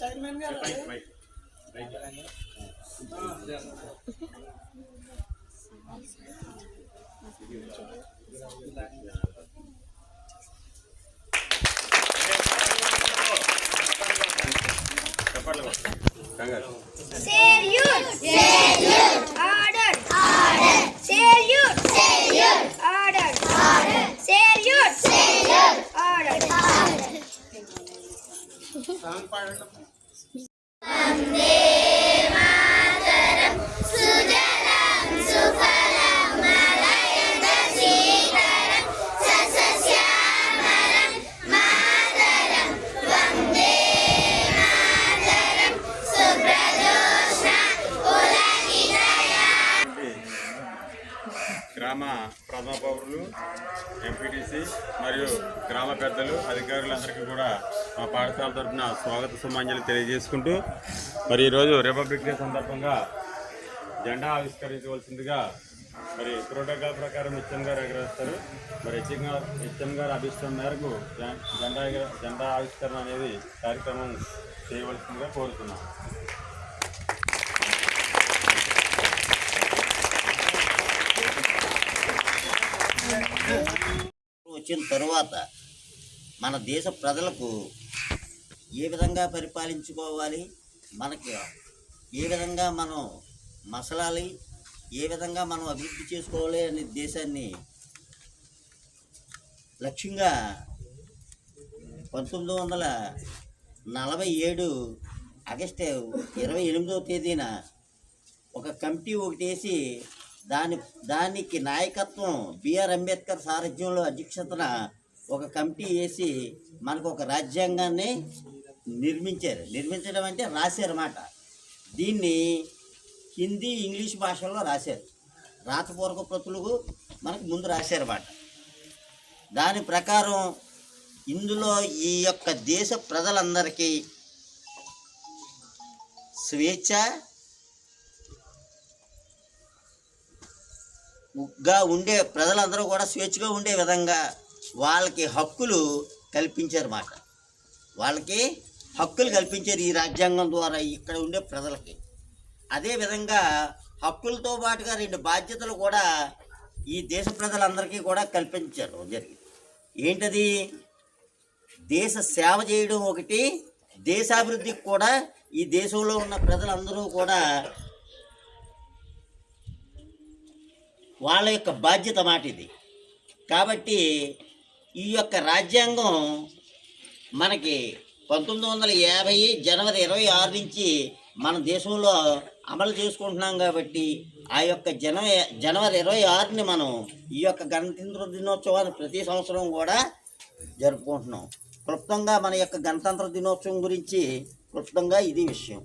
Chairman గారు Serius. Serius. Saan para na po? గ్రామ ప్రథమ పౌరులు ఎంపీటీసీ మరియు గ్రామ పెద్దలు అధికారులందరికీ కూడా మా పాఠశాల తరఫున స్వాగత సుమాంజలి తెలియజేసుకుంటూ మరి ఈరోజు రిపబ్లిక్ డే సందర్భంగా జెండా ఆవిష్కరించవలసిందిగా మరి ప్రోటోకాల్ ప్రకారం హెచ్ఎం గారు ఎగరేస్తారు మరి హెచ్ఎం గారు హెచ్ఎం గారు అభిష్టం మేరకు జె- జెండా ఎగర- జెండా ఆవిష్కరణ అనేది కార్యక్రమం చేయవలసిందిగా కోరుతున్నాం. వచ్చిన తరువాత మన దేశ ప్రజలకు ఏ విధంగా పరిపాలించుకోవాలి? మనకి ఏ విధంగా మనం మసలాలి? ఏ విధంగా మనం అభివృద్ధి చేసుకోవాలి అనే దేశాన్ని లక్ష్యంగా పంతొమ్మిది వందల నలభై ఏడు ఆగస్టు ఇరవై ఎనిమిదవ తేదీన ఒక కమిటీ ఒకటి వేసి దాని దానికి నాయకత్వం బిఆర్ అంబేద్కర్ సారథ్యంలో అధ్యక్షతన ఒక కమిటీ వేసి మనకు ఒక రాజ్యాంగాన్ని నిర్మించారు. నిర్మించడం అంటే రాశారన్నమాట. దీన్ని హిందీ ఇంగ్లీష్ భాషల్లో రాశారు. రాతపూర్వక ప్రతులకు మనకు ముందు రాశారన్నమాట. దాని ప్రకారం ఇందులో ఈ యొక్క దేశ ప్రజలందరికీ స్వేచ్ఛ గా ఉండే ప్రజలందరూ కూడా స్వేచ్ఛగా ఉండే విధంగా వాళ్ళకి హక్కులు కల్పించారన్నమాట వాళ్ళకి హక్కులు కల్పించారు ఈ రాజ్యాంగం ద్వారా ఇక్కడ ఉండే ప్రజలకి. అదేవిధంగా హక్కులతో పాటుగా రెండు బాధ్యతలు కూడా ఈ దేశ ప్రజలందరికీ కూడా కల్పించారు జరిగింది. ఏంటది? దేశ సేవ చేయడం ఒకటి దేశాభివృద్ధికి కూడా ఈ దేశంలో ఉన్న ప్రజలందరూ కూడా వాళ్ళ యొక్క బాధ్యత మాట ఇది. కాబట్టి ఈ యొక్క రాజ్యాంగం మనకి పంతొమ్మిది వందల యాభై జనవరి ఇరవై ఆరు నుంచి మన దేశంలో అమలు చేసుకుంటున్నాం కాబట్టి ఆ యొక్క జన జనవరి ఇరవై ఆరుని మనం ఈ యొక్క గణతంత్ర దినోత్సవాన్ని ప్రతి సంవత్సరం కూడా జరుపుకుంటున్నాం. క్లుప్తంగా మన యొక్క గణతంత్ర దినోత్సవం గురించి క్లుప్తంగా ఇది విషయం.